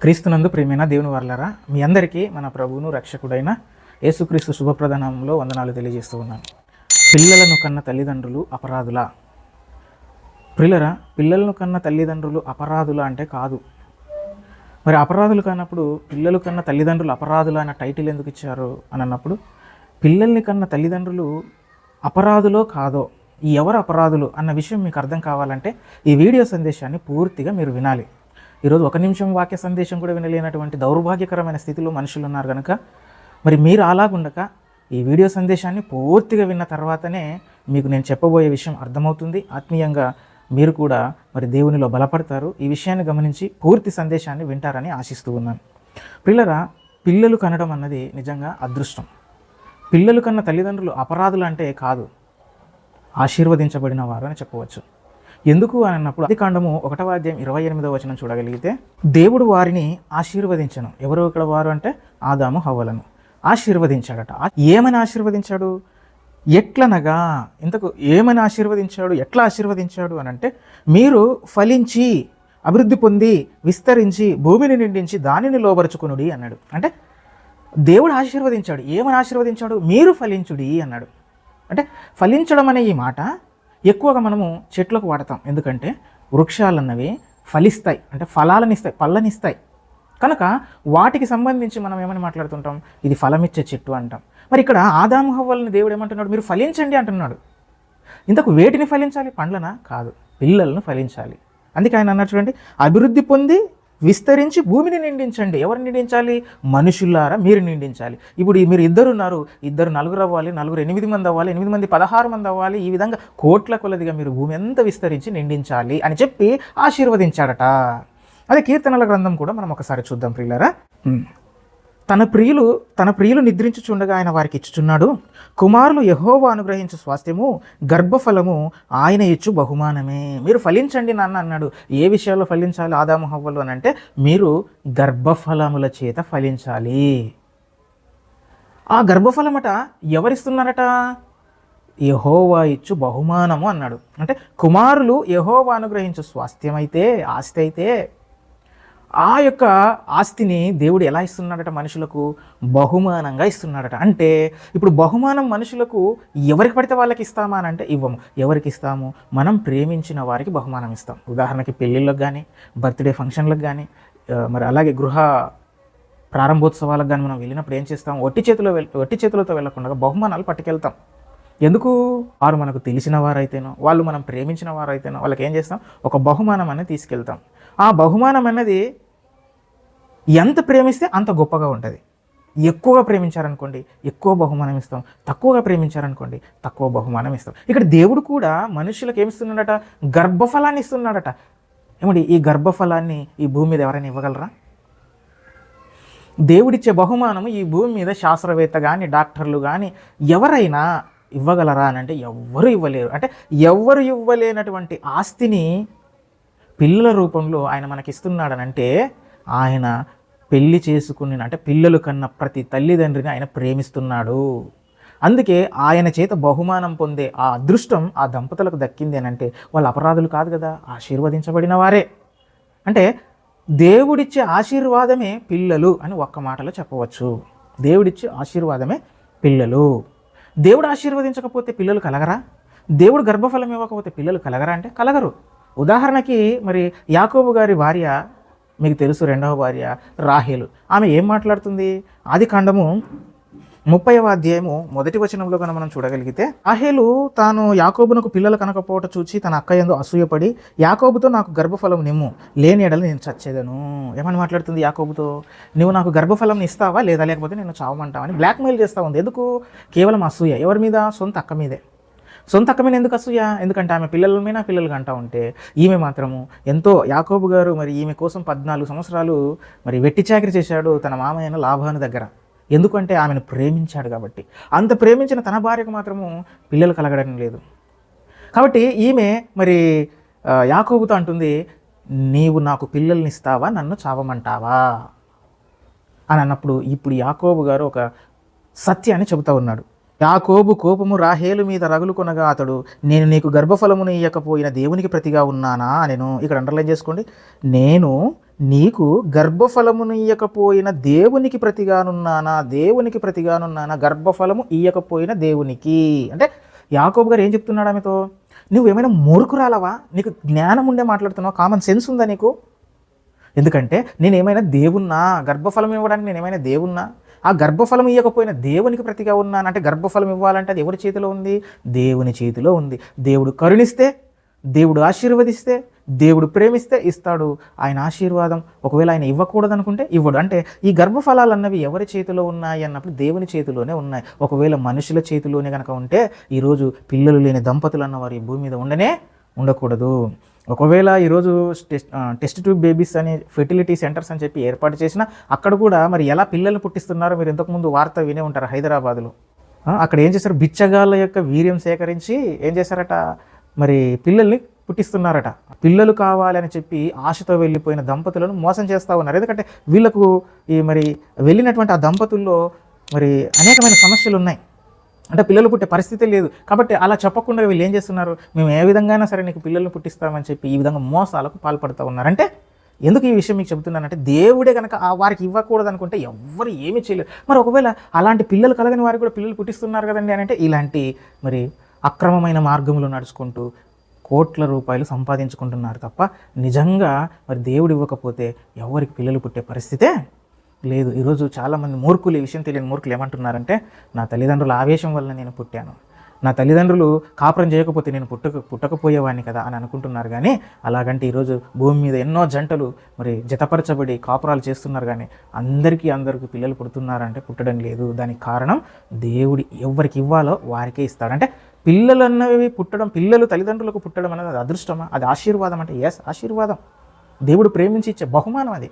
క్రీస్తునందు ప్రియమైన దేవుని వర్లరా మీ అందరికీ మన ప్రభువును రక్షకుడైన యేసుక్రీస్తు శుభప్రధానంలో వందనాలు తెలియజేస్తూ ఉన్నాను. పిల్లలను కన్న తల్లిదండ్రులు అపరాధులా? పిల్లరా పిల్లలను కన్న తల్లిదండ్రులు అపరాధుల అంటే కాదు. మరి అపరాధులు కానప్పుడు పిల్లలు కన్న తల్లిదండ్రులు అపరాధులు అన్న టైటిల్ ఎందుకు ఇచ్చారు అని అన్నప్పుడు పిల్లల్ని కన్న తల్లిదండ్రులు అపరాధులో కాదో ఈ ఎవరు అపరాధులు అన్న విషయం మీకు అర్థం కావాలంటే ఈ వీడియో సందేశాన్ని పూర్తిగా మీరు వినాలి. ఈరోజు ఒక నిమిషం వాక్య సందేశం కూడా వినలేనటువంటి దౌర్భాగ్యకరమైన స్థితిలో మనుషులు ఉన్నారు కనుక మరి మీరు అలాగుండక ఈ వీడియో సందేశాన్ని పూర్తిగా విన్న తర్వాతనే మీకు నేను చెప్పబోయే విషయం అర్థమవుతుంది. ఆత్మీయంగా మీరు కూడా మరి దేవునిలో బలపడతారు. ఈ విషయాన్ని గమనించి పూర్తి సందేశాన్ని వింటారని ఆశిస్తూ ఉన్నాను. పిల్లరా పిల్లలు కనడం అన్నది నిజంగా అదృష్టం. పిల్లలు కన్న తల్లిదండ్రులు అపరాధులు అంటే కాదు ఆశీర్వదించబడిన వారు అని చెప్పవచ్చు. ఎందుకు అని అన్నప్పుడు అది కాండము ఒకటవ అధ్యాయం ఇరవై ఎనిమిదవ వచనం చూడగలిగితే దేవుడు వారిని ఆశీర్వదించను. ఎవరు ఇక్కడ వారు అంటే? ఆదాము హవ్వలను. ఆశీర్వదించాడట. ఏమని ఆశీర్వదించాడు? ఎట్లనగా? ఇంతకు ఏమని ఆశీర్వదించాడు? ఎట్లా ఆశీర్వదించాడు అని అంటే మీరు ఫలించి అభివృద్ధి పొంది విస్తరించి భూమిని నిండించి దానిని లోబరుచుకునుడి అన్నాడు. అంటే దేవుడు ఆశీర్వదించాడు. ఏమని ఆశీర్వదించాడు? మీరు ఫలించుడి అన్నాడు. అంటే ఫలించడం అనే ఈ మాట ఎక్కువగా మనము చెట్లకు వాడతాం. ఎందుకంటే వృక్షాలన్నవి ఫలిస్తాయి. అంటే ఫలాలనిస్తాయి పళ్ళనిస్తాయి. కనుక వాటికి సంబంధించి మనం ఏమని మాట్లాడుతుంటాం? ఇది ఫలమిచ్చే చెట్టు అంటాం. మరి ఇక్కడ ఆదాము హవ్వల్ని దేవుడు ఏమంటున్నాడు? మీరు ఫలించండి అంటున్నాడు. ఇంతకు వేటిని ఫలించాలి? పండ్లనా? కాదు. పిల్లలను ఫలించాలి. అందుకే ఆయన అన్నారు చూడండి అభివృద్ధి పొంది విస్తరించి భూమిని నిండించండి. ఎవరు నిండించాలి? మనుషులారా మీరు నిండించాలి. ఇప్పుడు మీరు ఇద్దరు ఉన్నారు. ఇద్దరు నలుగురు అవ్వాలి నలుగురు ఎనిమిది మంది అవ్వాలి ఎనిమిది మంది పదహారు మంది అవ్వాలి. ఈ విధంగా కోట్ల కొలదిగా మీరు భూమి ఎంత విస్తరించి నిండించాలి అని చెప్పి ఆశీర్వదించాడట. అదే కీర్తనల గ్రంథం కూడా మనం ఒకసారి చూద్దాం ప్రియులరా. తన ప్రియులు తన ప్రియులు నిద్రించుచుండగా ఆయన వారికి ఇచ్చుచున్నాడు. కుమారులు యహోవా అనుగ్రహించు స్వాస్థ్యము గర్భఫలము ఆయన ఇచ్చు బహుమానమే. మీరు ఫలించండి నాన్న అన్నాడు. ఏ విషయాల్లో ఫలించాలి? ఆదాము హవ్వలు అని అంటే మీరు గర్భఫలముల చేత ఫలించాలి. ఆ గర్భఫలమట ఎవరిస్తున్నారట? యహోవా ఇచ్చు బహుమానము అన్నాడు. అంటే కుమారులు యహోవా అనుగ్రహించు స్వాస్థ్యం అయితే ఆస్తి అయితే ఆ యొక్క ఆస్తిని దేవుడు ఎలా ఇస్తున్నాడట మనుషులకు? బహుమానంగా ఇస్తున్నాడట. అంటే ఇప్పుడు బహుమానం మనుషులకు ఎవరికి పడితే వాళ్ళకి ఇస్తామా అని అంటే ఇవ్వము. ఎవరికి ఇస్తాము? మనం ప్రేమించిన వారికి బహుమానం ఇస్తాం. ఉదాహరణకి పెళ్ళిళ్ళకి కానీ బర్త్డే ఫంక్షన్లకు కానీ మరి అలాగే గృహ ప్రారంభోత్సవాలకు కానీ మనం వెళ్ళినప్పుడు ఏం చేస్తాం? ఒట్టి చేతిలో వెళ్ ఒట్టి చేతులతో వెళ్ళకుండా బహుమానాలు పట్టుకెళ్తాం. ఎందుకు? వారు మనకు తెలిసిన వారైతేనో వాళ్ళు మనం ప్రేమించిన వారైతేనో వాళ్ళకి ఏం చేస్తాం? ఒక బహుమానం అనేది తీసుకెళ్తాం. ఆ బహుమానం అనేది ఎంత ప్రేమిస్తే అంత గొప్పగా ఉంటుంది. ఎక్కువగా ప్రేమించారనుకోండి ఎక్కువ బహుమానం ఇస్తాం. తక్కువగా ప్రేమించారనుకోండి తక్కువ బహుమానం ఇస్తాం. ఇక్కడ దేవుడు కూడా మనుషులకు ఏమిస్తున్నాడట గర్భఫలాన్ని ఇస్తున్నాడట. ఏమండి ఈ గర్భఫలాన్ని ఈ భూమి మీద ఎవరైనా ఇవ్వగలరా? దేవుడిచ్చే బహుమానము ఈ భూమి మీద శాస్త్రవేత్త కానీ డాక్టర్లు కానీ ఎవరైనా ఇవ్వగలరా అని అంటే ఎవ్వరు ఇవ్వలేరు. అంటే ఎవ్వరు ఇవ్వలేనటువంటి ఆస్తిని పిల్లల రూపంలో ఆయన మనకి ఇస్తున్నాడనంటే ఆయన పెళ్ళి చేసుకుని అంటే పిల్లలు కన్న ప్రతి తల్లిదండ్రిని ఆయన ప్రేమిస్తున్నాడు. అందుకే ఆయన చేత బహుమానం పొందే ఆ అదృష్టం ఆ దంపతులకు దక్కింది అని అంటే వాళ్ళు అపరాధులు కాదు కదా ఆశీర్వదించబడిన వారే. అంటే దేవుడిచ్చే ఆశీర్వాదమే పిల్లలు అని ఒక్క మాటలో చెప్పవచ్చు. దేవుడిచ్చే ఆశీర్వాదమే పిల్లలు. దేవుడు ఆశీర్వదించకపోతే పిల్లలు కలగరా? దేవుడు గర్భఫలం ఇవ్వకపోతే పిల్లలు కలగరా అంటే కలగరు. ఉదాహరణకి మరి యాకోబు గారి భార్య మీకు తెలుసు రెండవ భార్య రాహేలు. ఆమె ఏం మాట్లాడుతుంది? ఆది కాండము ముప్పైవ అధ్యాయము మొదటి వచనంలో కనుక మనం చూడగలిగితే రాహేలు తాను యాకోబునకు పిల్లలు కనకపోవట చూచి తన అక్క ఎందు అసూయపడి యాకోబుతో నాకు గర్భఫలం నిమ్ము లేని ఎడలు నేను చచ్చేదను. ఏమని మాట్లాడుతుంది యాకోబుతో? నువ్వు నాకు గర్భఫలం ఇస్తావా లేదా? లేకపోతే నేను చావమంటావని బ్లాక్మెయిల్ చేస్తా ఉంది. ఎందుకు? కేవలం అసూయ. ఎవరి మీద? సొంత అక్క మీదే. సొంత అక్క మీద ఎందుకు అసూయ? ఎందుకంటే ఆమె పిల్లల మీద పిల్లలు కంటా ఉంటే ఈమె మాత్రము ఎంతో యాకోబు గారు మరి ఈమె కోసం పద్నాలుగు సంవత్సరాలు మరి వెట్టి చాకరి చేశాడు తన మామయ్యన లాభాను దగ్గర. ఎందుకంటే ఆమెను ప్రేమించాడు కాబట్టి. అంత ప్రేమించిన తన భార్యకు మాత్రము పిల్లలు కలగడం లేదు. కాబట్టి ఈమె మరి యాకోబుతో అంటుంది నీవు నాకు పిల్లల్ని ఇస్తావా? నన్ను చావమంటావా? అని అన్నప్పుడు ఇప్పుడు యాకోబు గారు ఒక సత్యాన్ని చెబుతా ఉన్నాడు. యాకోబు కోపము రాహేలు మీద రగులుకొనగా అతడు నేను నీకు గర్భఫలమును ఇయ్యకపోయిన దేవునికి ప్రతిగా ఉన్నానా? నేను ఇక్కడ అండర్లైన్ చేసుకోండి. నేను నీకు గర్భఫలమును ఇయ్యకపోయిన దేవునికి ప్రతిగానున్నానా? దేవునికి ప్రతిగానున్నానా? గర్భఫలము ఇయ్యకపోయిన దేవునికి. అంటే యాకోబు గారు ఏం చెప్తున్నాడు ఆమెతో? నువ్వు ఏమైనా మూర్ఖురాలవా? నీకు జ్ఞానం ఉండే మాట్లాడుతున్నావు? కామన్ సెన్స్ ఉందా నీకు? ఎందుకంటే నేనేమైనా దేవున్నా? గర్భఫలం ఇవ్వడానికి నేను ఏమైనా దేవున్నా? ఆ గర్భఫలం ఇవ్వకపోయిన దేవునికి ప్రతిగా ఉన్నాను. అంటే గర్భఫలం ఇవ్వాలంటే అది ఎవరి చేతిలో ఉంది? దేవుని చేతిలో ఉంది. దేవుడు కరుణిస్తే దేవుడు ఆశీర్వదిస్తే దేవుడు ప్రేమిస్తే ఇస్తాడు. ఆయన ఆశీర్వాదం ఒకవేళ ఆయన ఇవ్వకూడదు అనుకుంటే ఇవ్వడు. అంటే ఈ గర్భఫలాలు అన్నవి ఎవరి చేతిలో ఉన్నాయి అన్నప్పుడు దేవుని చేతిలోనే ఉన్నాయి. ఒకవేళ మనుషుల చేతిలోనే కనుక ఉంటే ఈరోజు పిల్లలు లేని దంపతులు అన్నవారు ఈ భూమి మీద ఉండనే ఉండకూడదు. ఒకవేళ ఈరోజు టెస్ట్ టెస్ట్ ట్యూబ్ బేబీస్ అని ఫెర్టిలిటీ సెంటర్స్ అని చెప్పి ఏర్పాటు చేసిన అక్కడ కూడా మరి ఎలా పిల్లలు పుట్టిస్తున్నారో మీరు ఇంతకుముందు వార్త వినే ఉంటారు హైదరాబాద్లో. అక్కడ ఏం చేశారు? బిచ్చగాళ్ళ యొక్క వీర్యం సేకరించి ఏం చేశారట? మరి పిల్లల్ని పుట్టిస్తున్నారట. పిల్లలు కావాలని చెప్పి ఆశతో వెళ్ళిపోయిన దంపతులను మోసం చేస్తూ ఉన్నారు. ఎందుకంటే వీళ్ళకు ఈ మరి వెళ్ళినటువంటి ఆ దంపతుల్లో మరి అనేకమైన సమస్యలు ఉన్నాయి. అంటే పిల్లలు పుట్టే పరిస్థితి లేదు. కాబట్టి అలా చెప్పకుండా వీళ్ళు ఏం చేస్తున్నారు? మేము ఏ విధంగా సరే నీకు పిల్లల్ని పుట్టిస్తామని చెప్పి ఈ విధంగా మోసాలకు పాల్పడుతూ ఉన్నారు. అంటే ఎందుకు ఈ విషయం మీకు చెబుతున్నానంటే దేవుడే కనుక ఆ వారికి ఇవ్వకూడదు అనుకుంటే ఎవ్వరు ఏమీ చేయలేరు. మరి ఒకవేళ అలాంటి పిల్లలు కలగని వారికి కూడా పిల్లలు పుట్టిస్తున్నారు కదండి అని అంటే ఇలాంటి మరి అక్రమమైన మార్గంలో నడుచుకుంటూ కోట్ల రూపాయలు సంపాదించుకుంటున్నారు తప్ప నిజంగా మరి దేవుడు ఇవ్వకపోతే ఎవరికి పిల్లలు పుట్టే పరిస్థితే లేదు. ఈరోజు చాలామంది మూర్ఖులు ఈ విషయం తెలియని మూర్ఖులు ఏమంటున్నారంటే నా తల్లిదండ్రుల ఆవేశం వల్ల నేను పుట్టాను. నా తల్లిదండ్రులు కాపురం చేయకపోతే నేను పుట్టక పుట్టకపోయేవాడిని కదా అని అనుకుంటున్నారు కానీ అలాగంటే ఈరోజు భూమి మీద ఎన్నో జంటలు మరి జతపరచబడి కాపురాలు చేస్తున్నారు కానీ అందరికీ అందరికీ పిల్లలు పుడుతున్నారంటే పుట్టడం లేదు. దానికి కారణం దేవుడు ఎవరికి ఇవ్వాలో వారికే ఇస్తాడు. అంటే పిల్లలు అన్నవి పుట్టడం పిల్లలు తల్లిదండ్రులకు పుట్టడం అనేది అది అదృష్టమా? అది ఆశీర్వాదం అంటే ఎస్ ఆశీర్వాదం. దేవుడు ప్రేమించి ఇచ్చే బహుమానం అది.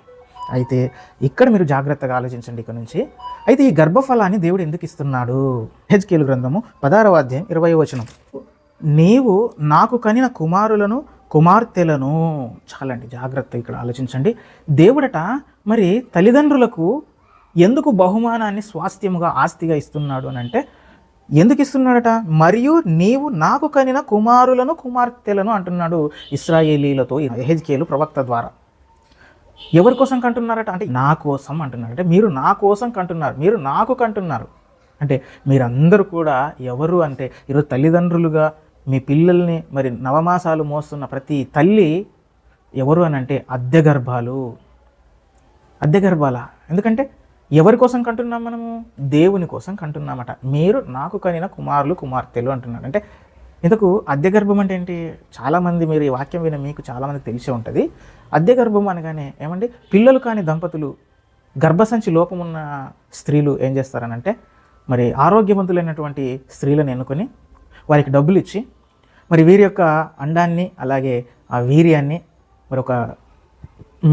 అయితే ఇక్కడ మీరు జాగ్రత్తగా ఆలోచించండి ఇక్కడ నుంచి. అయితే ఈ గర్భఫలాన్ని దేవుడు ఎందుకు ఇస్తున్నాడు? హెచ్కేలు గ్రంథము పదారవ అధ్యాయం ఇరవై వచనం. నీవు నాకు కనిన కుమారులను కుమార్తెలను చాలండి జాగ్రత్త ఇక్కడ ఆలోచించండి. దేవుడట మరి తల్లిదండ్రులకు ఎందుకు బహుమానాన్ని స్వాస్థ్యముగా ఆస్తిగా ఇస్తున్నాడు అని అంటే ఎందుకు ఇస్తున్నాడట? మరియు నీవు నాకు కనిన కుమారులను కుమార్తెలను అంటున్నాడు ఇస్రాయేలీలతో హెజ్కేలు ప్రవక్త ద్వారా. ఎవరి కోసం కంటున్నారట? అంటే నా కోసం అంటున్నారు. అంటే మీరు నా కోసం కంటున్నారు. మీరు నాకు కంటున్నారు. అంటే మీరందరూ కూడా ఎవరు అంటే ఈరోజు తల్లిదండ్రులుగా మీ పిల్లల్ని మరి నవమాసాలు మోస్తున్న ప్రతి తల్లి ఎవరు అని అంటే అద్దె గర్భాలు. అద్దె గర్భాల? ఎందుకంటే ఎవరి కోసం కంటున్నాం మనము? దేవుని కోసం కంటున్నామట. మీరు నాకు కనిన కుమారులు కుమార్తెలు అంటున్నారు. అంటే ఇందుకు అద్దె గర్భం అంటే ఏంటి? చాలామంది మీరు ఈ వాక్యం విన మీకు చాలామందికి తెలిసే ఉంటుంది. అద్దె గర్భం అనగానే ఏమండి? పిల్లలు కాని దంపతులు గర్భసంచి లోపమున్న స్త్రీలు ఏం చేస్తారనంటే మరి ఆరోగ్యవంతులైనటువంటి స్త్రీలను ఎన్నుకొని వారికి డబ్బులు ఇచ్చి మరి వీరి యొక్క అండాన్ని అలాగే ఆ వీర్యాన్ని మరి ఒక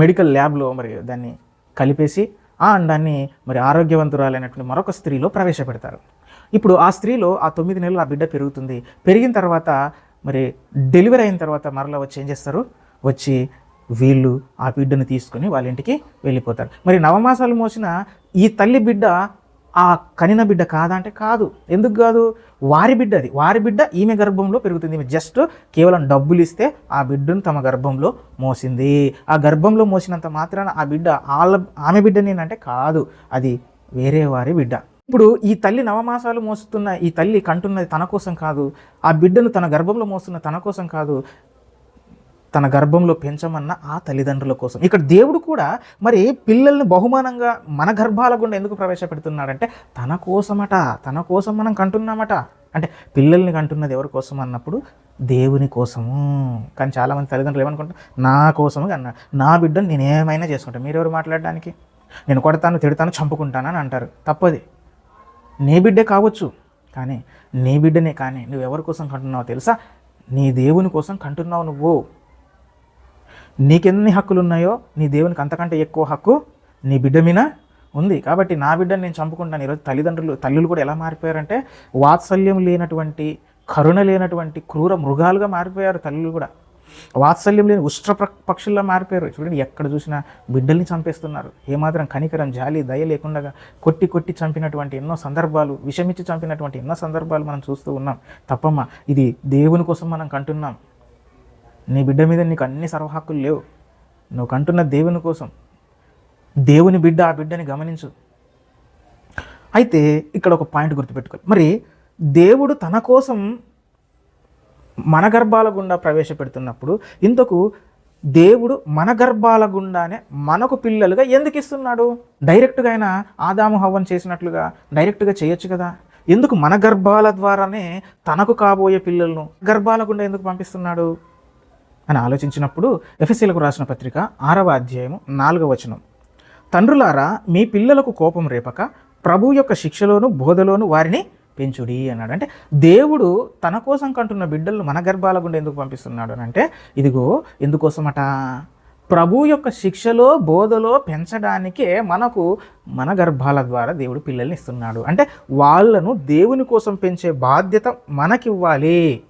మెడికల్ ల్యాబ్లో మరి దాన్ని కలిపేసి ఆ అండాన్ని మరి ఆరోగ్యవంతురాలైనటువంటి మరొక స్త్రీలో ప్రవేశపెడతారు. ఇప్పుడు ఆ స్త్రీలో ఆ తొమ్మిది నెలలు ఆ బిడ్డ పెరుగుతుంది. పెరిగిన తర్వాత మరి డెలివరీ అయిన తర్వాత మరలా వచ్చి ఏం చేస్తారు? వచ్చి వీళ్ళు ఆ బిడ్డను తీసుకొని వాళ్ళ ఇంటికి వెళ్ళిపోతారు. మరి నవమాసాలు మోసిన ఈ తల్లి బిడ్డ ఆ కనిన బిడ్డ కాదా అంటే కాదు. ఎందుకు కాదు? వారి బిడ్డ అది. వారి బిడ్డ ఈమె గర్భంలో పెరుగుతుంది. ఈమె జస్ట్ కేవలం డబ్బులు ఇస్తే ఆ బిడ్డను తమ గర్భంలో మోసింది. ఆ గర్భంలో మోసినంత మాత్రాన ఆ బిడ్డ వాళ్ళ ఆమె బిడ్డనేనంటే కాదు. అది వేరే వారి బిడ్డ. ఇప్పుడు ఈ తల్లి నవమాసాలు మోస్తున్న ఈ తల్లి కంటున్నది తన కోసం కాదు ఆ బిడ్డను తన గర్భంలో మోస్తున్న తన కోసం కాదు తన గర్భంలో పెంచమన్న ఆ తల్లిదండ్రుల కోసం. ఇక్కడ దేవుడు కూడా మరి పిల్లల్ని బహుమానంగా మన గర్భాల గుండా ఎందుకు ప్రవేశపెడుతున్నాడంటే తన కోసమట తన కోసం మనం కంటున్నామట. అంటే పిల్లల్ని కంటున్నది ఎవరి కోసం అన్నప్పుడు దేవుని కోసము. కానీ చాలామంది తల్లిదండ్రులు ఏమనుకుంటారు? నా కోసము అన్నాడు నా బిడ్డను నేను ఏమైనా చేసుకుంటాను మీరెవరు మాట్లాడడానికి? నేను కొడతాను తిడతాను చంపుకుంటాను అని అంటారు. తప్పది. నీ బిడ్డే కావచ్చు. కానీ నీ బిడ్డనే కానీ నువ్వు ఎవరి కోసం కంటున్నావో తెలుసా? నీ దేవుని కోసం కంటున్నావు నువ్వు. నీకెన్ని హక్కులు ఉన్నాయో నీ దేవునికి అంతకంటే ఎక్కువ హక్కు నీ బిడ్డ మీద ఉంది. కాబట్టి నా బిడ్డని నేను చంపుకుంటాను. ఈరోజు తల్లిదండ్రులు తల్లులు కూడా ఎలా మారిపోయారంటే వాత్సల్యం లేనటువంటి కరుణ లేనటువంటి క్రూర మృగాలుగా మారిపోయారు తల్లులు కూడా. వాత్సల్యం లేని ఉష్ట్ర ప్ర- మారిపోయారు. చూడండి ఎక్కడ చూసినా బిడ్డల్ని చంపేస్తున్నారు. ఏమాత్రం కనికరం జాలి దయ లేకుండా కొట్టి కొట్టి చంపినటువంటి ఎన్నో సందర్భాలు విషమిచ్చి చంపినటువంటి ఎన్నో సందర్భాలు మనం చూస్తూ ఉన్నాం. తప్పమ్మ ఇది దేవుని కోసం మనం కంటున్నాం. నీ బిడ్డ మీద నీకు అన్ని సర్వహక్కులు లేవు. నువ్వు కంటున్న దేవుని కోసం. దేవుని బిడ్డ ఆ బిడ్డని గమనించు. అయితే ఇక్కడ ఒక పాయింట్ గుర్తుపెట్టుకోవాలి. మరి దేవుడు తన కోసం మన గర్భాల గుండా ప్రవేశపెడుతున్నప్పుడు ఇంతకు దేవుడు మన గర్భాల గుండానే మనకు పిల్లలుగా ఎందుకు ఇస్తున్నాడు? డైరెక్ట్గా ఆయన ఆదాము హవ్వను చేసినట్లుగా డైరెక్ట్గా చేయొచ్చు కదా? ఎందుకు మన గర్భాల ద్వారానే తనకు కాబోయే పిల్లలను గర్భాల గుండా ఎందుకు పంపిస్తున్నాడు? అని ఆలోచించినప్పుడు ఎఫ్ఎస్సీలకు రాసిన పత్రిక ఆరవ అధ్యాయము నాలుగవ వచనం. తండ్రులారా మీ పిల్లలకు కోపం రేపక ప్రభు యొక్క శిక్షలోను బోధలోను వారిని పెంచుడి అన్నాడు. అంటే దేవుడు తన కోసం కంటున్న బిడ్డలను మన గర్భాల గుండా ఎందుకు పంపిస్తున్నాడు అని అంటే ఇదిగో ఎందుకోసమట? ప్రభు యొక్క శిక్షలో బోధలో పెంచడానికే మనకు మన గర్భాల ద్వారా దేవుడు పిల్లల్ని ఇస్తున్నాడు. అంటే వాళ్ళను దేవుని కోసం పెంచే బాధ్యత మనకివ్వాలి.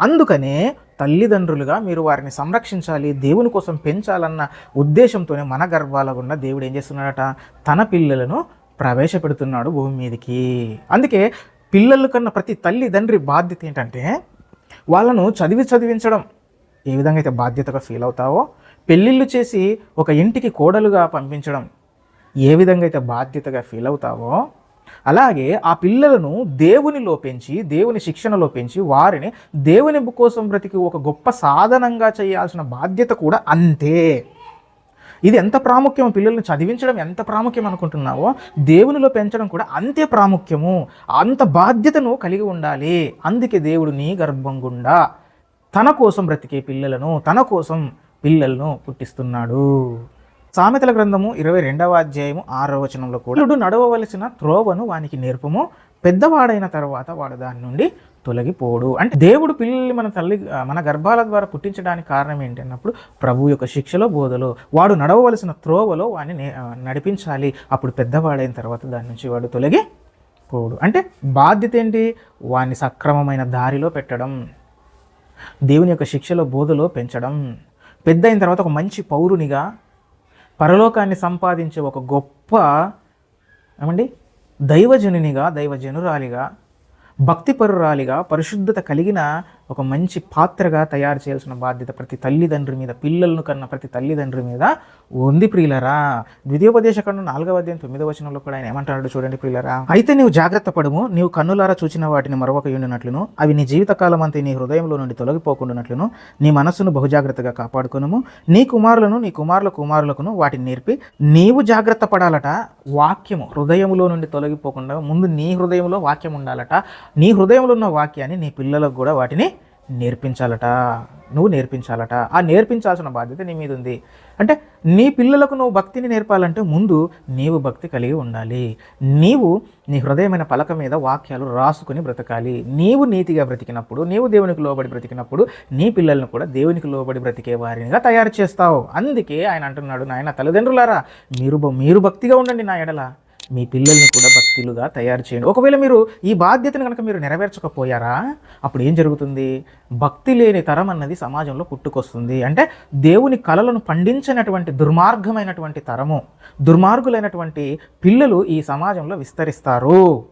అందుకనే తల్లిదండ్రులుగా మీరు వారిని సంరక్షించాలి దేవుని కోసం పెంచాలన్న ఉద్దేశంతోనే మన గర్భాల గుండా దేవుడు ఏం చేస్తున్నాడట? తన పిల్లలను ప్రవేశపెడుతున్నాడు భూమి మీదకి. అందుకే పిల్లల కన్నా ప్రతి తల్లిదండ్రి బాధ్యత ఏంటంటే వాళ్ళను చదివి చదివించడం. ఏ విధంగా అయితే బాధ్యతగా ఫీల్ అవుతావో పెళ్ళిళ్ళు చేసి ఒక ఇంటికి కోడలుగా పంపించడం. ఏ విధంగా అయితే బాధ్యతగా ఫీల్ అవుతావో అలాగే ఆ పిల్లలను దేవునిలో పెంచి దేవుని శిక్షణలో పెంచి వారిని దేవుని కోసం బ్రతికి ఒక గొప్ప సాధనంగా చేయాల్సిన బాధ్యత కూడా అంతే. ఇది ఎంత ప్రాముఖ్యమో పిల్లల్ని చదివించడం ఎంత ప్రాముఖ్యం అనుకుంటున్నావో దేవునిలో పెంచడం కూడా అంతే ప్రాముఖ్యము. అంత బాధ్యతను కలిగి ఉండాలి. అందుకే దేవుడు నీ గర్భం గుండా తన కోసం బ్రతికే పిల్లలను తన కోసం పిల్లలను పుట్టిస్తున్నాడు. సామెతల గ్రంథము ఇరవై రెండవ అధ్యాయము ఆరవ వచనంలో కూడా "పిల్లడు నడవవలసిన త్రోవను వానికి నేర్పము. పెద్దవాడైన తర్వాత వాడు దాని నుండి తొలగిపోడు. అంటే దేవుడు పిల్లల్ని మన తల్లి మన గర్భాల ద్వారా పుట్టించడానికి కారణం ఏంటి అన్నప్పుడు ప్రభు యొక్క శిక్షలో బోధలో వాడు నడవవలసిన త్రోవలో వాడిని నడిపించాలి. అప్పుడు పెద్దవాడైన తర్వాత దాని నుంచి వాడు తొలగి పోడు అంటే బాధ్యత ఏంటి? వాడిని సక్రమమైన దారిలో పెట్టడం దేవుని యొక్క శిక్షలో బోధలో పెంచడం. పెద్ద అయిన తర్వాత ఒక మంచి పౌరునిగా పరలోకాన్ని సంపాదించే ఒక గొప్ప ఏమండి? దైవజనునిగా దైవజనురాలిగా భక్తిపరురాలిగా పరిశుద్ధత కలిగిన ఒక మంచి పాత్రగా తయారు చేయాల్సిన బాధ్యత ప్రతి తల్లిదండ్రి మీద పిల్లలను కన్న ప్రతి తల్లిదండ్రి మీద ఉంది ప్రియులరా. ద్వితీయోపదేశకండు నాలుగవ అధ్యాయం తొమ్మిదవ వచనంలో కూడా ఆయన ఏమంటాడు చూడండి ప్రియులరా. అయితే నీవు జాగ్రత్త పడము నీవు కన్నులారా చూచిన వాటిని మరొక ఉండినట్లును అవి నీ జీవితకాలం అంతా నీ హృదయంలో నుండి తొలగిపోకుండానట్లును నీ మనస్సును బహుజాగ్రత్తగా కాపాడుకొనుము నీ కుమారులను నీ కుమారుల కుమారులకును వాటిని నేర్పి నీవు జాగ్రత్త పడాలట వాక్యము హృదయంలో నుండి తొలగిపోకుండా ముందు నీ హృదయంలో వాక్యం ఉండాలట నీ హృదయంలో ఉన్న వాక్యాన్ని నీ పిల్లలకు కూడా వాటిని నేర్పించాలట నువ్వు నేర్పించాలట. ఆ నేర్పించాల్సిన బాధ్యత నీ మీద ఉంది. అంటే నీ పిల్లలకు నువ్వు భక్తిని నేర్పాలంటే ముందు నీవు భక్తి కలిగి ఉండాలి. నీవు నీ హృదయమైన పలక మీద వాక్యాలు రాసుకుని బ్రతకాలి. నీవు నీతిగా బ్రతికినప్పుడు నీవు దేవునికి లోబడి బ్రతికినప్పుడు నీ పిల్లలను కూడా దేవునికి లోబడి బ్రతికే వారినిగా తయారు చేస్తావు. అందుకే ఆయన అంటున్నాడు నాయన తల్లిదండ్రులారా మీరు భ- మీరు భక్తిగా ఉండండి నా ఎడల. మీ పిల్లల్ని కూడా భక్తులుగా తయారు చేయండి. ఒకవేళ మీరు ఈ బాధ్యతను కనుక మీరు నెరవేర్చకపోయారా? అప్పుడు ఏం జరుగుతుంది? భక్తి లేని తరం అన్నది సమాజంలో పుట్టుకొస్తుంది. అంటే దేవుని కళలను పండించినటువంటి దుర్మార్గమైనటువంటి తరము దుర్మార్గులైనటువంటి పిల్లలు ఈ సమాజంలో విస్తరిస్తారు.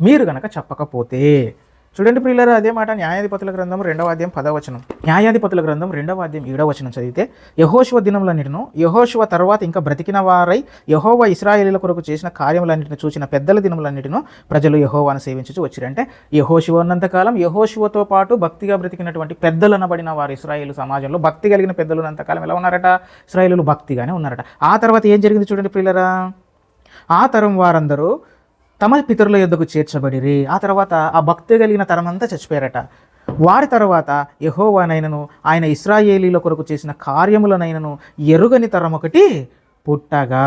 మీరు గనక చెప్పకపోతే చూడండి ప్రియులారా అదే మాట న్యాయాధిపతుల గ్రంథం రెండవ అధ్యాయం పదవచనం న్యాయాధిపతుల గ్రంథం రెండవ అధ్యాయం ఏడవ వచనం చదివితే యహోశివ దినములన్నిటిను యహోశివ తర్వాత ఇంకా బ్రతికిన వారై యహోవ ఇస్రాయేలీల కొరకు చేసిన కార్యములన్నింటిని చూసిన పెద్దల దినములన్నిటిను ప్రజలు యహోవాను సేవించుచు వచ్చిరంటే యహోశివ ఉన్నంతకాలం యహోశివతో పాటు భక్తిగా బ్రతికినటువంటి పెద్దలు అనబడిన వారు ఇస్రాయేల్ సమాజంలో భక్తి కలిగిన పెద్దలు ఉన్నంతకాలం ఎలా ఉన్నారట? ఇస్రాయేలు భక్తిగానే ఉన్నారట. ఆ తర్వాత ఏం జరిగింది చూడండి ప్రియులరా? ఆ తరం వారందరూ తమ పితరుల యుద్ధకు చేర్చబడిరి. ఆ తర్వాత ఆ భక్తి కలిగిన తరం అంతా చచ్చిపోయారట. వారి తర్వాత యహోవానైనను ఆయన ఇస్రాయేలీల కొరకు చేసిన కార్యములనైనను ఎరుగని తరం ఒకటి పుట్టగా.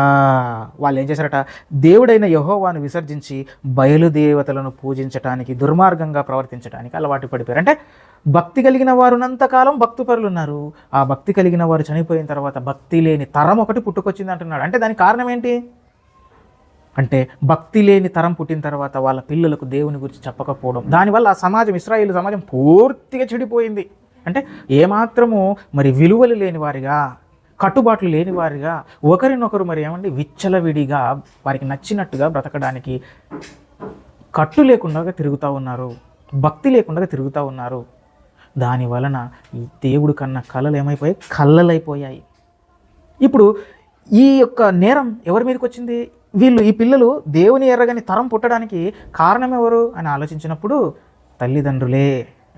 వాళ్ళు ఏం చేశారట? దేవుడైన యహోవాను విసర్జించి బయలుదేవతలను పూజించటానికి దుర్మార్గంగా ప్రవర్తించడానికి అలవాటు పడిపోయారు. అంటే భక్తి కలిగిన వారు ఉన్నంతకాలం భక్తిపరులు ఉన్నారు. ఆ భక్తి కలిగిన వారు చనిపోయిన తర్వాత భక్తి లేని తరం ఒకటి పుట్టుకొచ్చింది అంటున్నాడు. అంటే దానికి కారణం ఏంటి? అంటే భక్తి లేని తరం పుట్టిన తర్వాత వాళ్ళ పిల్లలకు దేవుని గురించి చెప్పకపోవడం. దానివల్ల ఆ సమాజం ఇస్రాయేల్ సమాజం పూర్తిగా చెడిపోయింది. అంటే ఏమాత్రము మరి విలువలు లేని వారిగా కట్టుబాట్లు లేని వారిగా ఒకరినొకరు మరి ఏమండి విచ్చలవిడిగా వారికి నచ్చినట్టుగా బ్రతకడానికి కట్టు లేకుండా తిరుగుతూ ఉన్నారు భక్తి లేకుండా తిరుగుతూ ఉన్నారు. దాని వలన ఈ దేవుడు కన్న కళలు ఏమైపోయాయి? కళ్ళలైపోయాయి. ఇప్పుడు ఈ యొక్క నేరం ఎవరి మీదకి వచ్చింది? వీళ్ళు ఈ పిల్లలు దేవుని ఎర్రగని తరం పుట్టడానికి కారణం ఎవరు అని ఆలోచించినప్పుడు తల్లిదండ్రులే.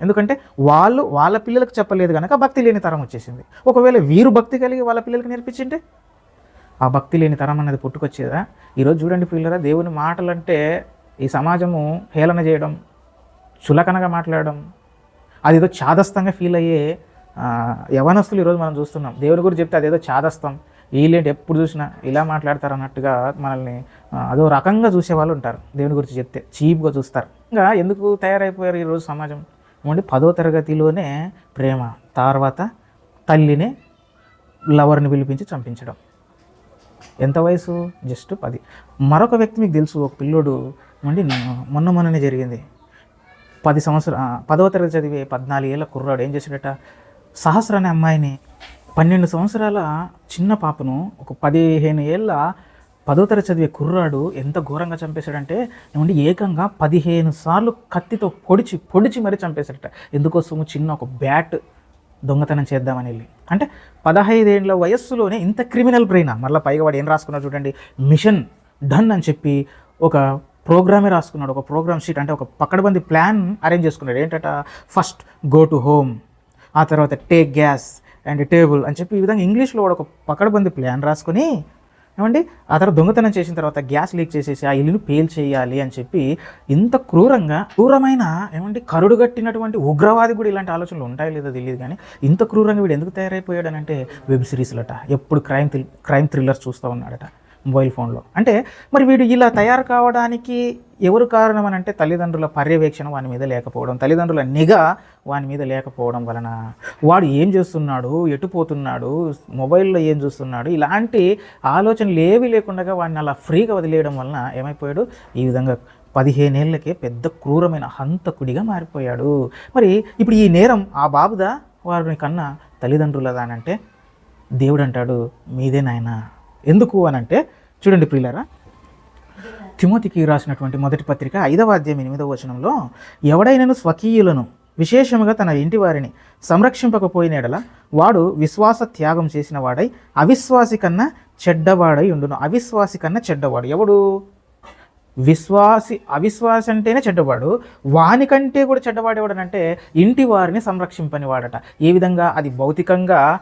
ఎందుకంటే వాళ్ళు వాళ్ళ పిల్లలకు చెప్పలేదు కనుక భక్తి లేని తరం వచ్చేసింది. ఒకవేళ వీరు భక్తి కలిగి వాళ్ళ పిల్లలకి నేర్పించింటే ఆ భక్తి లేని తరం అనేది పుట్టుకొచ్చేదా? ఈరోజు చూడండి పిల్లరా దేవుని మాటలంటే ఈ సమాజము హేళన చేయడం చులకనగా మాట్లాడడం అదేదో చాదస్తంగా ఫీల్ అయ్యే యవనస్తులు ఈరోజు మనం చూస్తున్నాం. దేవుని గురించి చెప్తే అదేదో చాదస్తం. వీళ్ళేంటి ఎప్పుడు చూసినా ఇలా మాట్లాడతారు అన్నట్టుగా మనల్ని అదో రకంగా చూసే వాళ్ళు ఉంటారు. దేవుని గురించి చెప్తే చీప్గా చూస్తారు. ఇంకా ఎందుకు తయారైపోయారు ఈరోజు సమాజం? ఏమంటే పదో తరగతిలోనే ప్రేమ తర్వాత తల్లిని లవర్ని పిలిపించి చంపించడం. ఎంత వయసు? జస్ట్ పది. మరొక వ్యక్తి మీకు తెలుసు ఒక పిల్లోడు. ఏమండి మొన్న మొన్ననే జరిగింది. పది సంవత్సరం పదవ తరగతి చదివే పద్నాలుగేళ్ళ కుర్రాడు ఏం చేశాడట? సహస్ర అనే అమ్మాయిని పన్నెండు సంవత్సరాల చిన్న పాపను ఒక పదిహేను ఏళ్ళ పదో తరగతి చదివే కుర్రాడు ఎంత ఘోరంగా చంపేశాడంటే ఏమంటే ఏకంగా పదిహేను సార్లు కత్తితో పొడిచి పొడిచి మరీ చంపేశాడట. ఎందుకోసము చిన్న ఒక బ్యాట్ దొంగతనం చేద్దామని వెళ్ళి. అంటే పదహైదేళ్ళ వయస్సులోనే ఇంత క్రిమినల్ బ్రెయిన్? మళ్ళీ పైగా వాడు ఏం రాసుకున్నాడు చూడండి. మిషన్ డన్ అని చెప్పి ఒక ప్రోగ్రామే రాసుకున్నాడు. ఒక ప్రోగ్రామ్ షీట్ అంటే ఒక పక్కడబంది ప్లాన్ అరేంజ్ చేసుకున్నాడు. ఏంటట? ఫస్ట్ గో టు హోమ్ ఆ తర్వాత టేక్ గ్యాస్ అండ్ టేబుల్ అని చెప్పి ఈ విధంగా ఇంగ్లీష్లో వాడు ఒక పకడబంది ప్లాన్ రాసుకొని ఏమండి ఆ తర్వాత దొంగతనం చేసిన తర్వాత గ్యాస్ లీక్ చేసేసి ఆ ఇల్లును పేల్ చేయాలి అని చెప్పి ఇంత క్రూరంగా క్రూరమైన ఏమండి కరుడుగట్టినటువంటి ఉగ్రవాది కూడా ఇలాంటి ఆలోచనలు ఉంటాయో లేదో తెలియదు కానీ ఇంత క్రూరంగా వీడు ఎందుకు తయారైపోయాడనంటే వెబ్ సిరీస్లట ఎప్పుడు క్రైమ్ థ్రిల్ క్రైమ్ థ్రిల్లర్స్ చూస్తూ ఉన్నాడట. మొబైల్ ఫోన్లో. అంటే మరి వీడు ఇలా తయారు కావడానికి ఎవరు కారణం అని అంటే తల్లిదండ్రుల పర్యవేక్షణ వాని మీద లేకపోవడం తల్లిదండ్రుల నిఘా వాని మీద లేకపోవడం వలన వాడు ఏం చేస్తున్నాడు ఎటు పోతున్నాడు మొబైల్లో ఏం చూస్తున్నాడు ఇలాంటి ఆలోచనలు ఏవి లేకుండా వాడిని అలా ఫ్రీగా వదిలేయడం వలన ఏమైపోయాడు? ఈ విధంగా పదిహేనేళ్ళకే పెద్ద క్రూరమైన హంతకుడిగా మారిపోయాడు. మరి ఇప్పుడు ఈ నేరం ఆ బాబుదా? వారిని కన్నా తల్లిదండ్రులదా అని అంటే దేవుడు అంటాడు మీదే నాయన. ఎందుకు అని అంటే చూడండి ప్రియులరా తిమోతికి రాసినటువంటి మొదటి పత్రిక ఐదవ అధ్యాయం ఎనిమిదవ వచనంలో ఎవడైనను స్వకీయులను విశేషముగా తన ఇంటి వారిని సంరక్షింపకపోయిన ఎడల వాడు విశ్వాస త్యాగం చేసిన వాడై అవిశ్వాసి కన్నా చెడ్డవాడై ఉండును. అవిశ్వాసి కన్నా చెడ్డవాడు ఎవడు? విశ్వాసి అవిశ్వాసి అంటేనే చెడ్డవాడు. వానికంటే కూడా చెడ్డవాడు ఎవడనంటే ఇంటి వారిని సంరక్షింపని వాడట ఏ విధంగా? అది భౌతికంగా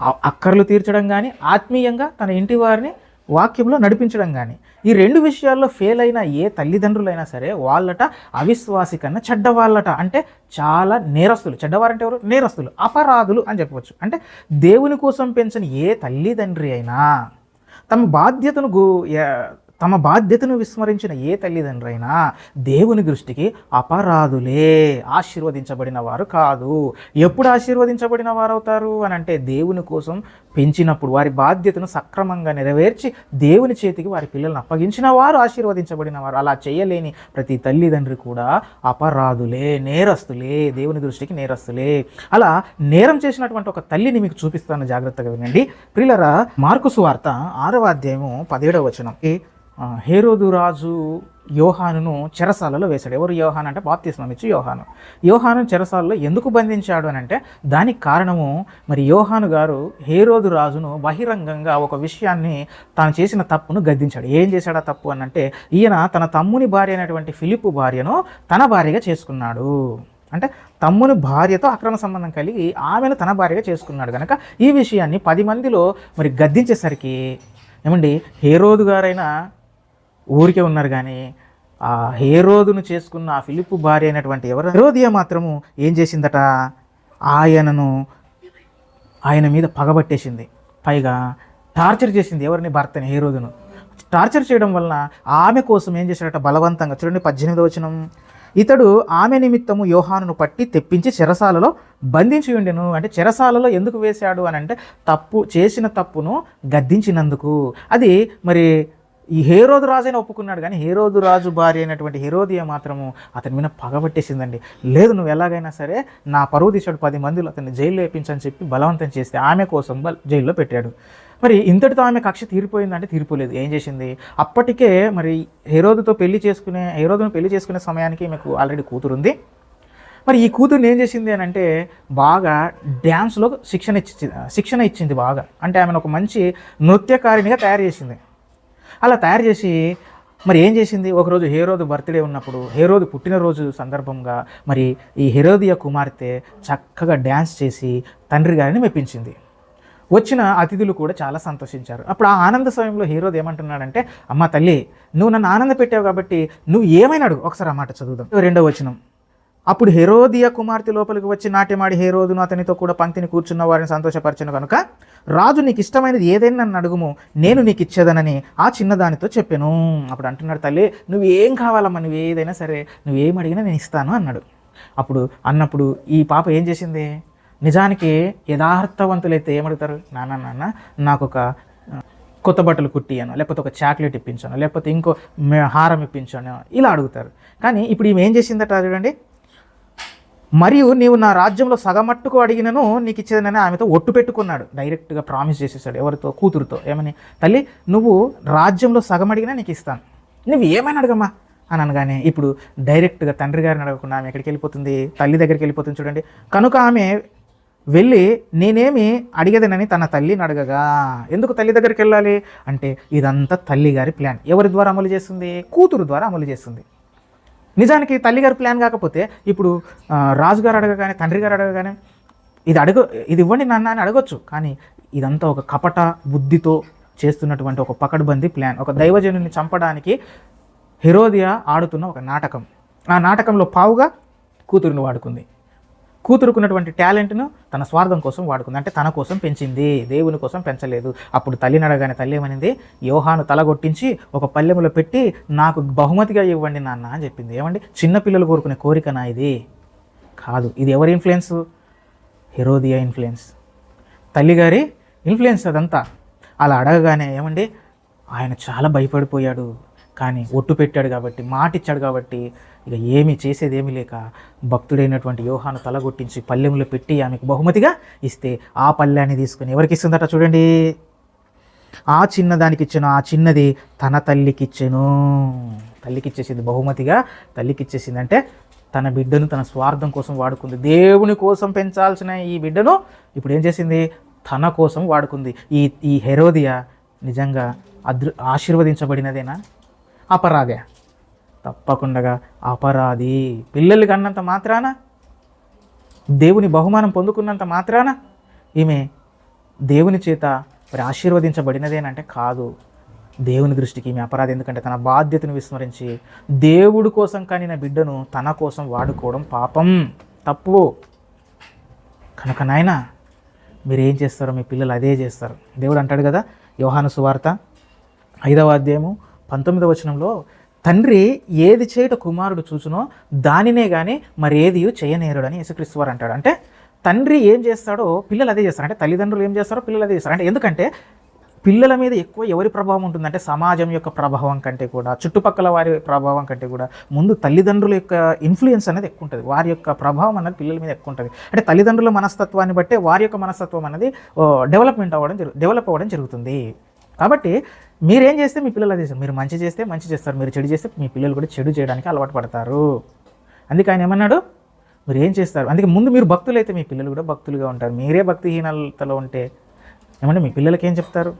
అక్కర్లు తీర్చడం కానీ ఆత్మీయంగా తన ఇంటి వారిని వాక్యంలో నడిపించడం కానీ ఈ రెండు విషయాల్లో ఫెయిల్ అయిన ఏ తల్లిదండ్రులైనా సరే వాళ్ళట అవిశ్వాసి కన్నా చెడ్డవాళ్ళట. అంటే చాలా నేరస్తులు. చెడ్డవారంటే ఎవరు? నేరస్తులు. అపరాధులు అని చెప్పవచ్చు. అంటే దేవుని కోసం పెంచిన ఏ తల్లిదండ్రి అయినా తమ బాధ్యతను గు తమ బాధ్యతను విస్మరించిన ఏ తల్లిదండ్రైనా దేవుని దృష్టికి అపరాధులే ఆశీర్వదించబడిన వారు కాదు. ఎప్పుడు ఆశీర్వదించబడిన వారవుతారు అని అంటే దేవుని కోసం పెంచినప్పుడు వారి బాధ్యతను సక్రమంగా నెరవేర్చి దేవుని చేతికి వారి పిల్లలను అప్పగించిన వారు ఆశీర్వదించబడిన వారు. అలా చేయలేని ప్రతి తల్లిదండ్రి కూడా అపరాధులే నేరస్తులే దేవుని దృష్టికి నేరస్తులే. అలా నేరం చేసినటువంటి ఒక తల్లిని మీకు చూపిస్తాను జాగ్రత్తగా వినండి. ప్రియులరా మార్కు సువార్త ఆరవ అధ్యాయము పదిహేడవ వచనం. హేరోదు రాజు యోహానును చెరసాలలో వేశాడు. ఎవరు యోహాన్ అంటే? బాప్తిస్మం ఇచ్చి యోహాను. యోహాను చెరసాలలో ఎందుకు బంధించాడు అని అంటే దానికి కారణము మరి యోహాను గారు హేరోదు రాజును బహిరంగంగా ఒక విషయాన్ని తాను చేసిన తప్పును గద్దించాడు. ఏం చేశాడు ఆ తప్పు అని అంటే ఈయన తన తమ్ముని భార్య అయినటువంటి ఫిలిప్ భార్యను తన భార్యగా చేసుకున్నాడు. అంటే తమ్ముని భార్యతో అక్రమ సంబంధం కలిగి ఆమెను తన భార్యగా చేసుకున్నాడు కనుక ఈ విషయాన్ని పది మందిలో మరి గద్దించేసరికి ఏమండి హేరోదు గారైనా ఊరికే ఉన్నారు కానీ ఆ హేరోదును చేసుకున్న ఆ ఫిలిప్పు భార్య అయినటువంటి ఎవరు? హెరోదియా మాత్రము ఏం చేసిందట? ఆయనను ఆయన మీద పగబట్టేసింది. పైగా టార్చర్ చేసింది ఎవరిని? భర్తని హేరోదును. టార్చర్ చేయడం వలన ఆమె కోసం ఏం చేశాడట? బలవంతంగా చూడండి పద్దెనిమిదో వచనం. ఇతడు ఆమె నిమిత్తము యోహానును పట్టి తెప్పించి చెరసాలలో బంధించి ఉండెను. అంటే చెరసాలలో ఎందుకు వేశాడు అని అంటే తప్పు చేసిన తప్పును గద్దించినందుకు. అది మరి ఈ హేరోదు రాజైనా ఒప్పుకున్నాడు కానీ హేరోదు రాజు భార్య అయినటువంటి హేరోదియ మాత్రము అతని మీద పగబట్టేసిందండి లేదు నువ్వు ఎలాగైనా సరే నా పరువు తీసాడు పది మందిలో అతన్ని జైల్లో వేయించని చెప్పి బలవంతం చేస్తే ఆమె కోసం జైల్లో పెట్టాడు. మరి ఇంతటితో ఆమె కక్ష తీరిపోయిందంటే తీరిపోలేదు. ఏం చేసింది? అప్పటికే మరి హేరోదుతో పెళ్ళి చేసుకునే హేరోదును పెళ్ళి చేసుకునే సమయానికి మీకు ఆల్రెడీ కూతురుంది మరి ఈ కూతురుని ఏం చేసింది అని అంటే బాగా డ్యాన్స్లో శిక్షణ ఇచ్చి శిక్షణ ఇచ్చింది బాగా. అంటే ఆమెను ఒక మంచి నృత్యకారిణిగా తయారు చేసింది. అలా తయారు చేసి మరి ఏం చేసింది? ఒకరోజు హేరోదు బర్త్డే ఉన్నప్పుడు హేరోదు పుట్టినరోజు సందర్భంగా మరి ఈ హెరోదియ కుమార్తె చక్కగా డ్యాన్స్ చేసి తండ్రి గారిని మెప్పించింది. వచ్చిన అతిథులు కూడా చాలా సంతోషించారు. అప్పుడు ఆ ఆనంద సమయంలో హీరోది ఏమంటున్నాడంటే అమ్మ తల్లి నువ్వు నన్ను ఆనంద పెట్టావు కాబట్టి నువ్వు ఏమైనా అడుగు. ఒకసారి ఆ మాట చదువుదాం. రెండో వచనం. అప్పుడు హెరోదియ కుమార్తె లోపలికి వచ్చి నాట్యమాడి హేరోదును అతనితో కూడా పంక్తిని కూర్చున్న వారిని సంతోషపరచను కనుక రాజు నీకు ఇష్టమైనది ఏదైనా నన్ను అడుగుము నేను నీకు ఇచ్చేదనని ఆ చిన్నదానితో చెప్పాను. అప్పుడు అంటున్నాడు తల్లి నువ్వు ఏం కావాలమ్మా నువ్వు ఏదైనా సరే నువ్వు ఏం అడిగినా నేను ఇస్తాను అన్నాడు. అప్పుడు అన్నప్పుడు ఈ పాప ఏం చేసింది? నిజానికి యథార్థవంతులైతే ఏమడుగుతారు? నాన్న నాన్న నాకు ఒక కొత్త బట్టలు కుట్టియను లేకపోతే ఒక చాక్లెట్ ఇప్పించాను లేకపోతే ఇంకో హారం ఇప్పించాను ఇలా అడుగుతారు. కానీ ఇప్పుడు ఈమె ఏం చేసిందట చూడండి. మరియు నీవు నా రాజ్యంలో సగమట్టుకు అడిగినను నీకు ఇచ్చేదనని ఆమెతో ఒట్టు పెట్టుకున్నాడు. డైరెక్ట్గా ప్రామిస్ చేసేసాడు ఎవరితో కూతురుతో. ఏమని? తల్లి నువ్వు రాజ్యంలో సగం అడిగినా నీకు ఇస్తాను. నువ్వు ఏమైనా అడగమ్మా. అని అనగానే ఇప్పుడు డైరెక్ట్గా తండ్రి గారిని అడగకుండా ఆమె ఎక్కడికి వెళ్ళిపోతుంది? తల్లి దగ్గరికి వెళ్ళిపోతుంది చూడండి. కనుక ఆమె వెళ్ళి నేనేమి అడిగేదనని తన తల్లిని అడగగా. ఎందుకు తల్లి దగ్గరికి వెళ్ళాలి? అంటే ఇదంతా తల్లి గారి ప్లాన్ ఎవరి ద్వారా అమలు చేస్తుంది? కూతురు ద్వారా అమలు చేస్తుంది. నిజానికి తల్లిగారు ప్లాన్ కాకపోతే ఇప్పుడు రాజుగారు అడగగానే తండ్రి గారు అడగగానే ఇది అడగ ఇది ఇవ్వండి నాన్న అని అడగొచ్చు. కానీ ఇదంతా ఒక కపట బుద్ధితో చేస్తున్నటువంటి ఒక పకడ్బందీ ప్లాన్. ఒక దైవజనుని చంపడానికి హెరోదియా ఆడుతున్న ఒక నాటకం. ఆ నాటకంలో పావుగా కూతురుని వాడుకుంది. కూతురుకున్నటువంటి టాలెంట్ను తన స్వార్థం కోసం వాడుకుంది. అంటే తన కోసం పెంచింది. దేవుని కోసం పెంచలేదు. అప్పుడు తల్లిని అడగానే తల్లి ఏమనింది? యోహాను తలగొట్టించి ఒక పల్లెములో పెట్టి నాకు బహుమతిగా ఇవ్వండి నాన్న అని చెప్పింది. ఏమండి? చిన్నపిల్లలు కోరుకునే కోరిక నా ఇది. కాదు. ఇది ఎవరి ఇన్ఫ్లుయెన్స్ హెరోదియా ఇన్ఫ్లుయెన్స్ తల్లిగారి ఇన్ఫ్లుయెన్స్ అదంతా. అలా అడగగానే ఏమండి? ఆయన చాలా భయపడిపోయాడు. కానీ ఒట్టు పెట్టాడు కాబట్టి మాట ఇచ్చాడు కాబట్టి ఇక ఏమీ చేసేది లేక భక్తుడైనటువంటి యోహాను తలగొట్టించి పల్లెంలో పెట్టి ఆమెకు బహుమతిగా ఇస్తే ఆ పల్లెని తీసుకుని ఎవరికి ఇస్తుందట చూడండి. ఆ చిన్నదానికి ఇచ్చాను ఆ చిన్నది తన తల్లికి ఇచ్చాను తల్లికి ఇచ్చేసింది బహుమతిగా తల్లికి ఇచ్చేసింది అంటే తన బిడ్డను తన స్వార్థం కోసం వాడుకుంది. దేవుని కోసం పెంచాల్సిన ఈ బిడ్డను ఇప్పుడు ఏం చేసింది? తన కోసం వాడుకుంది. ఈ ఈ హెరోదియా నిజంగా అదృ ఆశీర్వదించబడినదేనా? అపరాధే. తప్పకుండా అపరాధి. పిల్లలు కన్నంత మాత్రాన? దేవుని బహుమానం పొందుకున్నంత మాత్రాన? ఈమె దేవుని చేత మరి ఆశీర్వదించబడినదేనంటే కాదు. దేవుని దృష్టికి ఈమె అపరాధి. ఎందుకంటే తన బాధ్యతను విస్మరించి దేవుడు కోసం కానిన బిడ్డను తన కోసం వాడుకోవడం పాపం. తప్పు. కనుక నాయన మీరేం చేస్తారో మీ పిల్లలు అదే చేస్తారు. దేవుడు అంటాడు కదా యోహాను సువార్త ఐదవ అధ్యాయము పంతొమ్మిదవ వచనంలో తండ్రి ఏది చేయట కుమారుడు చూచునో దానినే కానీ మరి ఏది చేయనేరుడు అని యేసుక్రీస్తు వారు అంటాడు. అంటే తండ్రి ఏం చేస్తాడో పిల్లలు అదే చేస్తారు. అంటే తల్లిదండ్రులు ఏం చేస్తారో పిల్లలు అదే చేస్తారు. అంటే ఎందుకంటే పిల్లల మీద ఎక్కువ ఎవరి ప్రభావం ఉంటుందంటే సమాజం యొక్క ప్రభావం కంటే కూడా చుట్టుపక్కల వారి ప్రభావం కంటే కూడా ముందు తల్లిదండ్రుల యొక్క ఇన్ఫ్లుయెన్స్ అనేది ఎక్కువ ఉంటుంది. వారి యొక్క ప్రభావం అనేది పిల్లల మీద ఎక్కువ ఉంటుంది. అంటే తల్లిదండ్రుల మనస్తత్వాన్ని బట్టే వారి యొక్క మనస్తత్వం అనేది డెవలప్మెంట్ అవ్వడం జరుగు డెవలప్ అవ్వడం జరుగుతుంది. కాబట్టి మీరేం చేస్తే మీ పిల్లలు అదే మీరు మంచి చేస్తే మంచి చేస్తారు. మీరు చెడు చేస్తే మీ పిల్లలు కూడా చెడు చేయడానికి అలవాటు పడతారు. అందుకే ఆయన ఏమన్నాడు? మీరు ఏం చేస్తారు? అందుకే ముందు మీరు భక్తులైతే మీ పిల్లలు కూడా భక్తులుగా ఉంటారు. మీరే భక్తిహీనతలో ఉంటే ఏమంటే మీ పిల్లలకి ఏం చెప్తారు?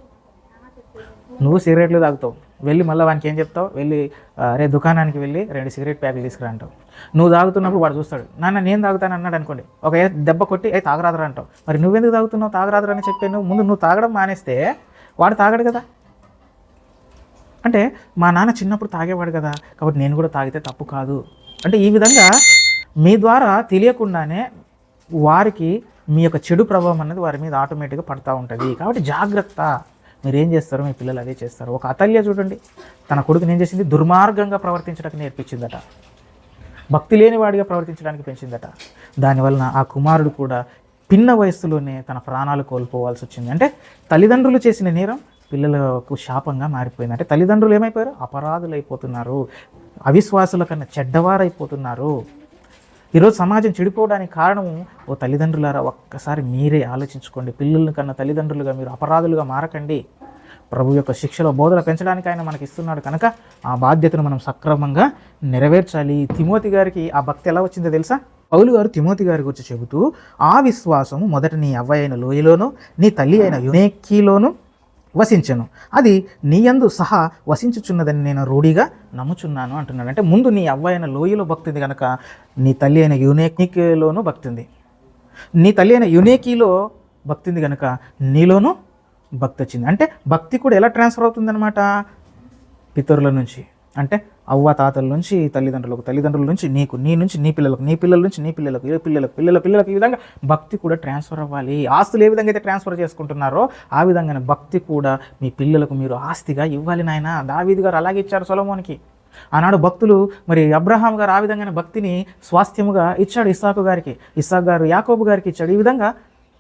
నువ్వు సిగరెట్లు తాగుతావు. వెళ్ళి మళ్ళీ వానికి ఏం చెప్తావు? వెళ్ళి అరే రే దుకాణానికి వెళ్ళి రెండు సిగరెట్ ప్యాకులు తీసుకురా అంటావు. నువ్వు తాగుతున్నప్పుడు వాడు చూస్తాడు. నాన్న నేను తాగుతాను అన్నాడు అనుకోండి. ఒక దెబ్బ కొట్టి ఏ తాగరాదురా అంటావు. మరి నువ్వెందుకు తాగుతున్నావు? తాగరాదురా అని చెప్పాను ముందు నువ్వు తాగడం మానేస్తే వాడు తాగడు కదా. అంటే మా నాన్న చిన్నప్పుడు తాగేవాడు కదా కాబట్టి నేను కూడా తాగితే తప్పు కాదు. అంటే ఈ విధంగా మీ ద్వారా తెలియకుండానే వారికి మీ యొక్క చెడు ప్రభావం అనేది వారి మీద ఆటోమేటిక్గా పడుతూ ఉంటుంది. కాబట్టి జాగ్రత్త. మీరు ఏం మీ పిల్లలు అదే చేస్తారు. ఒక అతల్య చూడండి. తన కొడుకుని ఏం చేసింది? దుర్మార్గంగా ప్రవర్తించడానికి నేర్పించిందట. భక్తి లేని వాడిగా ప్రవర్తించడానికి పెంచిందట. దానివలన ఆ కుమారుడు కూడా పిన్న వయస్సులోనే తన ప్రాణాలు కోల్పోవాల్సి వచ్చింది. అంటే తల్లిదండ్రులు చేసిన నేరం పిల్లలకు శాపంగా మారిపోయింది. అంటే తల్లిదండ్రులు ఏమైపోయారు? అపరాధులు అయిపోతున్నారు అవిశ్వాసుల కన్నా చెడ్డవారైపోతున్నారు. ఈరోజు సమాజం చెడిపోవడానికి కారణం ఓ తల్లిదండ్రులారా ఒక్కసారి మీరే ఆలోచించుకోండి. పిల్లల కన్నా తల్లిదండ్రులుగా మీరు అపరాధులుగా మారకండి. ప్రభు యొక్క శిక్షలో బోధన పెంచడానికి ఆయన మనకి ఇస్తున్నాడు కనుక ఆ బాధ్యతను మనం సక్రమంగా నెరవేర్చాలి. తిమోతి గారికి ఆ భక్తి ఎలా వచ్చిందో తెలుసా? పౌలు గారు తిమోతి గారి గురించి చెబుతూ ఆ విశ్వాసము మొదట నీ అవ్వ అయిన లోయలోను నీ తల్లి అయిన యునేకిలోను వసించను. అది నీయందు సహా వసించుచున్నదని నేను రూఢిగా నమ్ముచున్నాను అంటున్నాడు. అంటే ముందు నీ అవ్వ అయిన లోయలో భక్తి ఉంది కనుక నీ తల్లి అయిన యునేకిలోను భక్తి ఉంది నీ తల్లి అయిన యునేకిలో భక్తి ఉంది కనుక నీలోనూ భక్తి వచ్చింది అంటే భక్తి కూడా ఎలా ట్రాన్స్ఫర్ అవుతుందన్నమాట? పితరుల నుంచి. అంటే అవ్వ తాతల నుంచి తల్లిదండ్రులకు తల్లిదండ్రుల నుంచి నీకు నీ నుంచి నీ పిల్లలకు నీ పిల్లల నుంచి నీ పిల్లలకు ఏ పిల్లలకు పిల్లల పిల్లలకు ఈ విధంగా భక్తి కూడా ట్రాన్స్ఫర్ అవ్వాలి. ఆస్తులు ఏ విధంగా అయితే ట్రాన్స్ఫర్ చేసుకుంటున్నారో ఆ విధంగానే భక్తి కూడా మీ పిల్లలకు మీరు ఆస్తిగా ఇవ్వాలి నాయన. దావీది గారు అలాగే ఇచ్చారు సొలమోనికి. ఆనాడు భక్తులు మరి అబ్రహాం గారు ఆ విధంగానే భక్తిని స్వాస్థ్యముగా ఇచ్చాడు ఇస్సాకు గారికి ఇస్సాకు గారు యాకోబు గారికి ఇచ్చాడు. ఈ విధంగా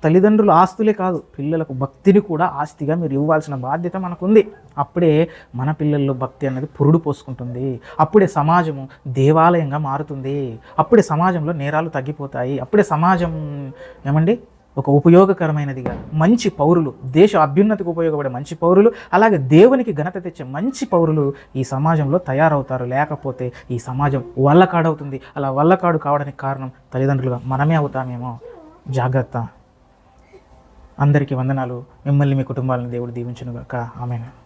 తల్లిదండ్రులు ఆస్తులే కాదు పిల్లలకు భక్తిని కూడా ఆస్తిగా మీరు ఇవ్వాల్సిన బాధ్యత మనకుంది. అప్పుడే మన పిల్లల్లో భక్తి అనేది పురుడు పోసుకుంటుంది. అప్పుడే సమాజము దేవాలయంగా మారుతుంది. అప్పుడే సమాజంలో నేరాలు తగ్గిపోతాయి. అప్పుడే సమాజం ఏమండి? ఒక ఉపయోగకరమైనదిగా మంచి పౌరులు దేశ అభ్యున్నతికి ఉపయోగపడే మంచి పౌరులు అలాగే దేవునికి ఘనత తెచ్చే మంచి పౌరులు ఈ సమాజంలో తయారవుతారు. లేకపోతే ఈ సమాజం వల్లకాడవుతుంది అలా వల్లకాడు కావడానికి కారణం తల్లిదండ్రులుగా మనమే అవుతామేమో. జాగ్రత్త. అందరికీ వందనాలు. మిమ్మల్ని మీ కుటుంబాలను దేవుడు దీవించునుగాక. ఆమెను.